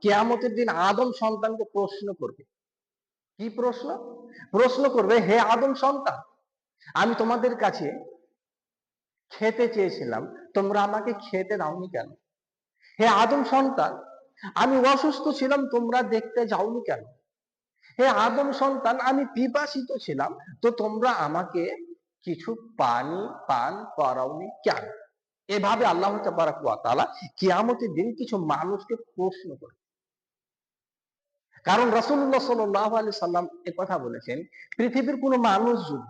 কিয়ামতের দিন আদম সন্তানকে প্রশ্ন করবে। কি প্রশ্ন? প্রশ্ন করবে, হে আদম সন্তান, আমি তোমাদের কাছে খেতে চেয়েছিলাম, তোমরা আমাকে খেতে দাওনি কেন? হে আদম সন্তান, আমি অসুস্থ ছিলাম, তোমরা দেখতে যাওনি কেন? হে আদম সন্তান, আমি পিপাসিত ছিলাম, তো তোমরা আমাকে কিছু পানি পান করাওনি কেন? এভাবে আল্লাহ তাআলা কিয়ামতের দিন কিছু মানুষকে প্রশ্ন করে কারণ রাসূলুল্লাহ সাল্লাল্লাহু আলাইহি সাল্লাম এ কথা বলেছেন, পৃথিবীর কোনো মানুষ যদি,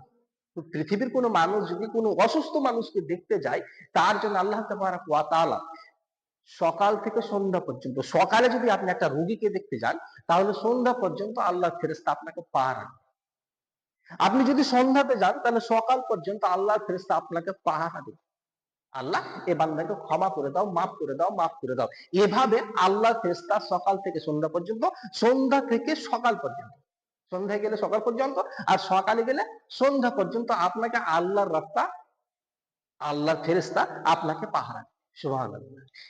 পৃথিবীর কোনো মানুষ যদি কোনো অসুস্থ মানুষকে দেখতে যায়, তার জন্য আল্লাহ ওয়া সকাল থেকে সন্ধ্যা পর্যন্ত, সকালে যদি আপনি একটা রুগীকে দেখতে যান, তাহলে সন্ধ্যা পর্যন্ত আল্লাহ ফেরেস্তা আপনাকে পাহারা। আপনি যদি সন্ধ্যাতে যান, তাহলে সকাল পর্যন্ত আল্লাহ ফেরেস্তা আপনাকে পাহারা দেবে আল্লাহ, এ বান্দাকে ক্ষমা করে দাও, মাফ করে দাও, মাফ করে দাও। এভাবে আল্লাহ ফেরেস্তা সকাল থেকে সন্ধ্যা পর্যন্ত, সন্ধ্যা থেকে সকাল পর্যন্ত। সন্ধ্যায় গেলে সকাল পর্যন্ত আর সকালে গেলে সন্ধ্যা পর্যন্ত আপনাকে আল্লাহর রাস্তা, আল্লাহর ফেরেস্তা আপনাকে পাহারা।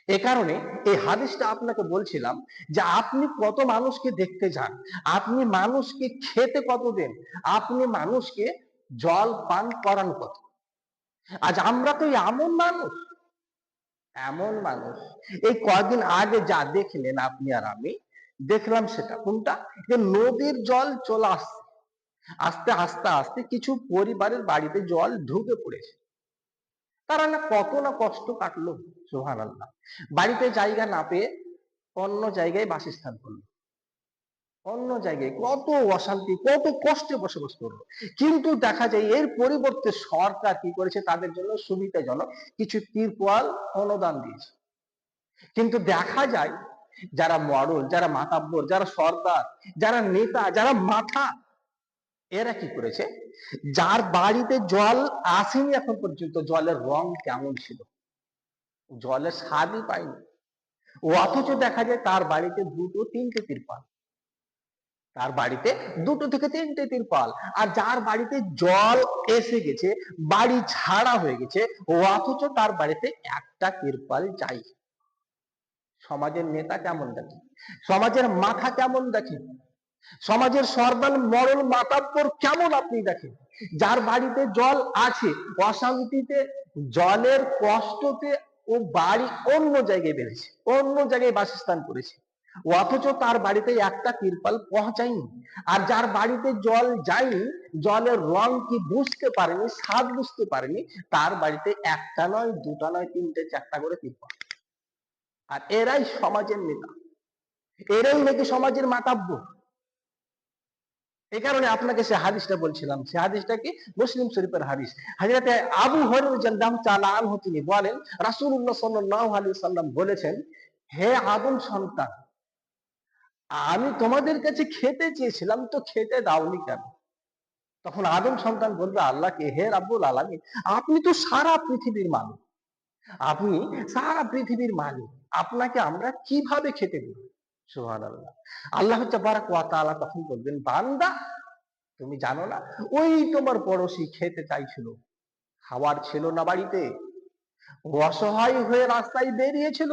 এ কারণে এই হাদিসটা আপনাকে বলছিলাম যে আপনি কত মানুষকে দেখতে যান, আপনি মানুষকে খেতে কত দেন আপনি মানুষকে জল পান করান কত? আজ আমরা তো এমন মানুষ। এমন মানুষ। এই কয়দিন আগে যা দেখলেন আপনি আর আমি, দেখলাম সেটা কোনটা? যে নদীর জল চলে আসছে। আস্তে আস্তে আস্তে কিছু পরিবারের বাড়িতে জল ঢুকে পড়েছে। তারা না কত না কষ্ট কাটলো সোহান আল্লাহ বাড়িতে জায়গা না পেয়ে অন্য জায়গায় বাসস্থান করল। অন্য জায়গায় কত অশান্তি, কত কষ্টে বসবাস করল কিন্তু দেখা যায় এর পরিবর্তে সরকার কি করেছে? তাদের জন্য সুবিধাজনক কিছু তিরপল অনুদান দিয়েছে। কিন্তু দেখা যায় যারা মডল, যারা মাতাব্বর, যারা সর্দার, যারা নেতা, যারা মাথা, এরা কি করেছে? যার বাড়িতে জল আসেনি এখন পর্যন্ত, জলের রং কেমন ছিল? জলের স্বাদই পায়নি। অথচ দেখা যায় তার বাড়িতে দুটো, তিনটে তিরপাল তার বাড়িতে দুটো থেকে তিনটে তিরপাল। আর যার বাড়িতে জল এসে গেছে, বাড়ি ছাড়া হয়ে গেছে অথচ তার বাড়িতে একটা তিরপাল চাই। সমাজের নেতা কেমন দেখে? সমাজের মাথা কেমন দেখে? সমাজের সর্দার মরল মাতাব্বর কেমন আপনি দেখেন যার বাড়িতে জল আছে, অশান্তিতে, জলের কষ্টতে ও বাড়ি অন্য জায়গায় বেড়েছে, অন্য জায়গায় বাসস্থান করেছে। অথচ তার বাড়িতে একটা তিরপাল পৌঁছায়নি। আর যার বাড়িতে জল যায়নি, জলের রং কি বুঝতে পারেনি, স্বাদ বুঝতে পারেনি, তার বাড়িতে একটা নয়, দুটা নয়, তিনটে, চারটা করে তিরপাল। আর এরাই সমাজের নেতা। এরাই নাকি সমাজের মাতাব্য। এই কারণে আপনাকে সে হাদিসটা বলছিলাম। সে হাদিসটা কি? মুসলিম শরীফের হাদিস। হাজরাতে আবু জাল্লাহ তাআলা আনহু তিনি বলেন, রাসূলুল্লাহ সাল্লাল্লাহু আলাইহি সাল্লাম বলেছেন, হে আদম সন্তান আমি তোমাদের কাছে খেতে চেয়েছিলাম, তো খেতে দাওনি কেন? তখন আদম সন্তান বলবে আল্লাহকে হে রাব্বুল আলামিন, আপনি তো সারা পৃথিবীর মালিক। আপনি সারা পৃথিবীর মালিক, আপনাকে আমরা কীভাবে খেতে দেব? সুবহানাল্লাহ। আল্লাহ তাবারাক ওয়া তাআলা তখন বলবেন, বান্দা, তুমি জানো না, ওই তোমার পড়োশি খেতে চাইছিল খাবার ছিল না বাড়িতে অসহায় হয়ে রাস্তায় বেরিয়েছিল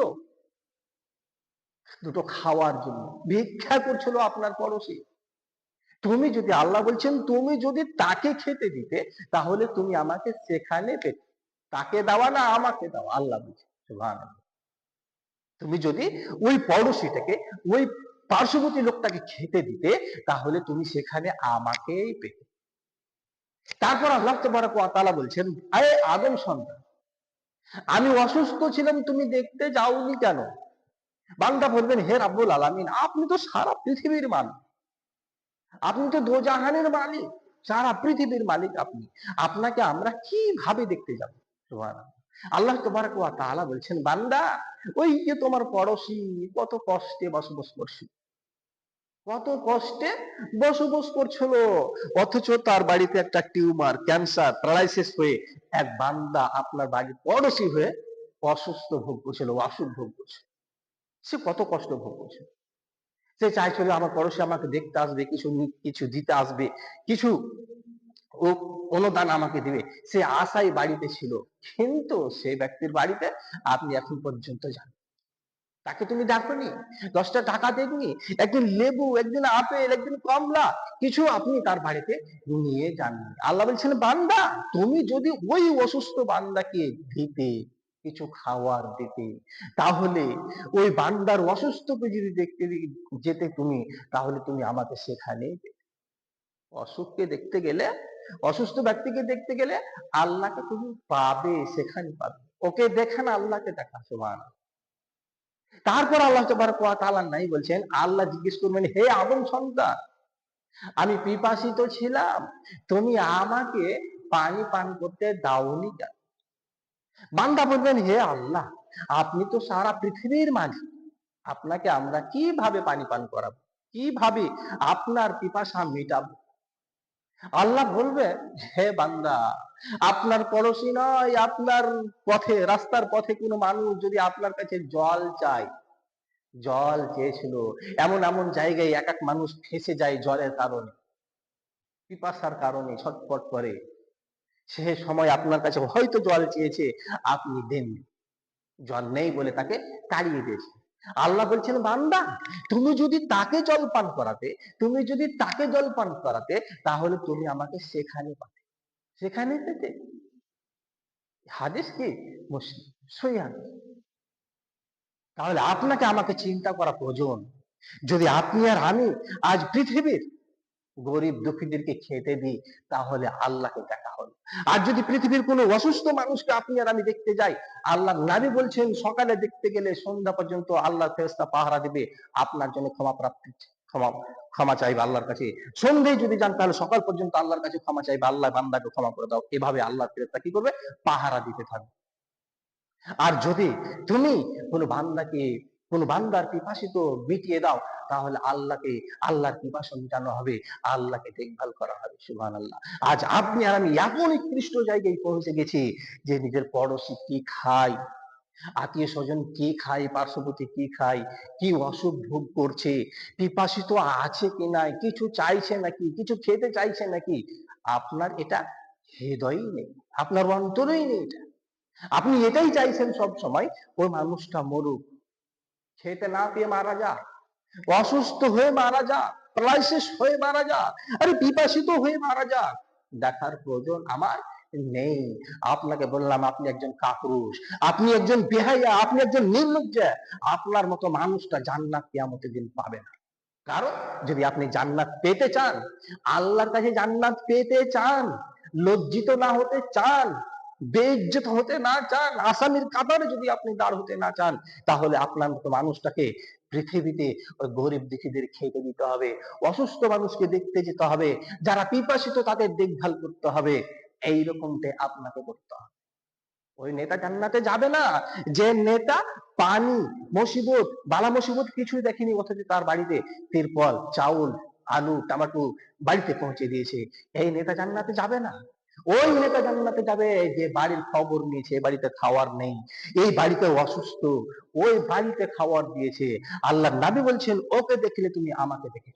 দুটো খাওয়ার জন্য। ভিক্ষা করছিল আপনার পড়োশি। তুমি যদি, আল্লাহ বলছেন, তুমি যদি তাকে খেতে দিতে, তাহলে তুমি আমাকে সেখানে পেতে তাকে দেওয়া না, আমাকে দাও, আল্লাহ বলছে সুবহানাল্লাহ। তুমি যদি ওই পড়োশিটাকে, ওই পার্শ্ববর্তী লোকটাকে খেতে দিতে, তাহলে তুমি সেখানে আমাকেই পেতে। তারপর আল্লাহ তাআলা বলছেন, আরে আদম সন্তান, আমি অসুস্থ ছিলাম, তুমি দেখতে যাওনি কেন? বান্দা বলবেন, হে রাব্বুল আলামিন, আপনি তো সারা পৃথিবীর মালিক। আপনি তো দোজাহানের মালিক। সারা পৃথিবীর মালিক আপনি। আপনাকে আমরা কীভাবে দেখতে যাব? আল্লাহ তবারক ওয়া তাআলা বলছেন, বান্দা, ওই যে তোমার পড়োশি, কত কষ্টে বসবাস করছিল কত কষ্টে বসবাস করছিল অথচ তার বাড়িতে একটা টিউমার, ক্যান্সার, প্যারালাইসিস হয়ে এক বান্দা আপনার বাড়ির পড়োশি হয়ে অসুস্থ ভোগ করছিল অসুখ ভোগ করছিল সে কত কষ্ট ভোগ করছে। সে চাইছিল আমার পড়োশি আমাকে দেখতে আসবে, কিছু কিছু দিতে আসবে, কিছু ও, অনুদান আমাকে দিবে। সে আশাই বাড়িতে ছিল, কিন্তু সেই ব্যক্তির বাড়িতে আপনি এখন পর্যন্ত যান। তাকে তুমি দেখনি দশটা টাকা দেখনি একদিন লেবু, একদিন আপেল, একদিন কমলা, কিছু আপনি তার বাড়িতে নিয়ে যাননি। আল্লাহ বলছেন, বান্দা, তুমি যদি ওই অসুস্থ বান্দাকে দিতে কিছু খাওয়ার দিতে। তাহলে ওই বান্দার অসুস্থকে যদি দেখতে যেতে তুমি, তাহলে তুমি আমাকে সেখানে অসুখকে দেখতে গেলে, অসুস্থ ব্যক্তিকে দেখতে গেলে আল্লাহকে তুমি পাবে, সেখানে পাবে। ওকে দেখেন আল্লাহকে দেখা, সুবহান। তারপর আল্লাহ তাআলা নাই বলছেন, আল্লাহ জিজ্ঞেস করবেন, হে আদম সন্তান, আমি পিপাসিত ছিলাম, তুমি আমাকে পানি পান করতে দাওনি কেন? বান্দা বলবেন, হে আল্লাহ, আপনি তো সারা পৃথিবীর মাঝে আপনাকে আমরা কীভাবে পানি পান করাবো? কীভাবে আপনার পিপাসা মেটাবো? আল্লাহ বলবে, হে বান্দা, আপনার পড়োশি নয়, আপনার পথে, রাস্তার পথে কোনো মানুষ যদি আপনার কাছে জল চায়, জল চেয়েছিল, এমন এমন জায়গায় এক এক মানুষ ফেসে যায় জলের কারণে, পিপাসার কারণে, ছটফট করে। সে সময় আপনার কাছে হয়তো জল চেয়েছে, আপনি দেন জল নেই বলে তাকে তাড়িয়ে দিয়েছে। আল্লাহ বলছেন, বান্দা, তুমি যদি তাকে জল পান করাতে, তুমি যদি তাকে জল পান করাতে, তাহলে তুমি আমাকে সেখানে পাবে। সেখানে পেতে। হাদিস কি? মুসলিম। তাহলে আপনাকে আমাকে চিন্তা করা প্রয়োজন। যদি আপনি আর আমি আজ পৃথিবীর গরিব দুঃখীদেরকে খেতে দিই, তাহলে আল্লাহকে দেখা হলো। আর যদি পৃথিবীর কোনো অসুস্থ মানুষকে আপনি আর আমি দেখতে যাই আল্লাহ নাবি বলছেন, সকালে দেখতে গেলে সন্ধ্যা পর্যন্ত আল্লাহ ফেরেস্তা পাহারা দিবে, আপনার জন্য ক্ষমা প্রাপ্তি, ক্ষমা ক্ষমা চাইবে আল্লাহর কাছে। সন্ধ্যায় যদি যান, তাহলে সকাল পর্যন্ত আল্লাহর কাছে ক্ষমা চাইবে, আল্লাহ বান্দাকে ক্ষমা করে দাও। এভাবে আল্লাহ ফেরেস্তা কি করবে? পাহারা দিতে থাকবে। আর যদি তুমি কোনো বান্দাকে কোন বান্দার পিপাসিত মিটিয়ে দাও, তাহলে আল্লাহকে, আল্লাহর পিপাসা মিটানো হবে, আল্লাহকে দেখভাল করা হবে সুহান আল্লাহ আজ আপনি আর আমি এমন নিকৃষ্ট জায়গায় পৌঁছে গেছি যে নিজের পড়োশি কি খায়, আত্মীয় স্বজন কি খায়, পার্শ্ববর্তী কি খায়, কি অসুখ ভোগ করছে পিপাসিত আছে কি নাই, কিছু চাইছে নাকি, কিছু খেতে চাইছে নাকি, আপনার এটা হৃদয়ই নেই, আপনার অন্তরেই নেই এটা। আপনি এটাই চাইছেন সব সময় ওই মানুষটা মরুক খেতে না পেয়ে মারা যা। অসুস্থ হয়ে মারা যা ক্রাইসিস হয়ে মারা যা, আরে বিপাসিত হয়ে মারা যা। দেখার প্রয়োজন আমার নেই। আপনাকে বললাম, আপনি একজন কাপুরুষ, আপনি একজন বেহাইয়া আপনি একজন নির্লজ্জা। আপনার মতো মানুষটা জান্নাত কিয়ামতের দিন পাবে না। কারণ যদি আপনি জান্নাত পেতে চান, আল্লাহর কাছে জান্নাত পেতে চান, লজ্জিত না হতে চান বেজ্জত হতে না চান, আসামির কাতারে যদি আপনি দাঁড় হতে না চান, তাহলে আপনার মতো মানুষটাকে পৃথিবীতে ওই গরিব দুঃখীদের খেতে দিতে হবে, অসুস্থ মানুষকে দেখতে যেতে হবে, যারা পিপাসিত তাদের দেখভাল করতে হবে এই রকমটা আপনাকে করতে হবে। ওই নেতা জান্নাতে যাবে না, যে নেতা পানি মুসিবত বালা মুসিবত কিছুই দেখেনি, অথচ তার বাড়িতে তিরপল, চাউল, আলু, টমাটো বাড়িতে পৌঁছে দিয়েছে, এই নেতা জান্নাতে যাবে না। ওই নেতা জান্নাতে যাবে যে বাড়ির খবর নিয়েছে বাড়িতে খাওয়ার নেই, এই বাড়িতে অসুস্থ, ওই বাড়িতে খাওয়ার দিয়েছে। আল্লাহ নাবি বলছেন, ওকে দেখলে তুমি আমাকে দেখেছ।